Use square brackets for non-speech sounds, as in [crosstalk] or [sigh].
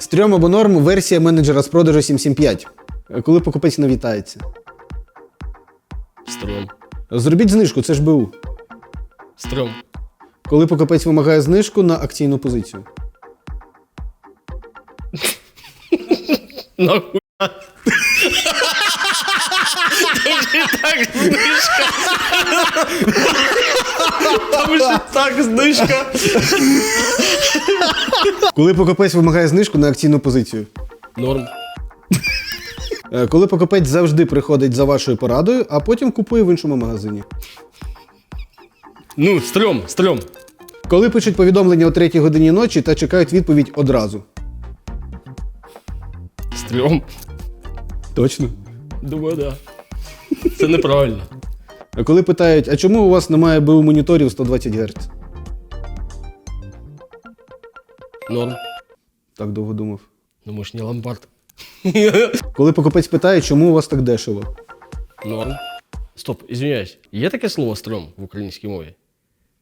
Стрьом або норм версія менеджера з продажу 775. Е, Коли покупець не вітається. Стрьом. Зробіть знижку, це ж БУ. Стрьом. Коли покупець вимагає знижку на акційну позицію. Нахуй. Там так знижка. Там же так знижка. Коли покупець вимагає знижку на акційну позицію. Норм. Е, Коли покупець завжди приходить за вашою порадою, а потім купує в іншому магазині. Ну, стрьом, стрьом. Коли пишуть повідомлення о 3 годині ночі та чекають відповідь одразу. Стрьом. Точно. Думаю, да. Це неправильно. А коли питають, а чому у вас немає БУ моніторів 120 Гц? Норм. Так довго думав. Ну, може, не ломбард. [laughs] Коли покупець питає, чому у вас так дешево? Норм. Стоп, извиняюсь. Є таке слово стрьом в українській мові?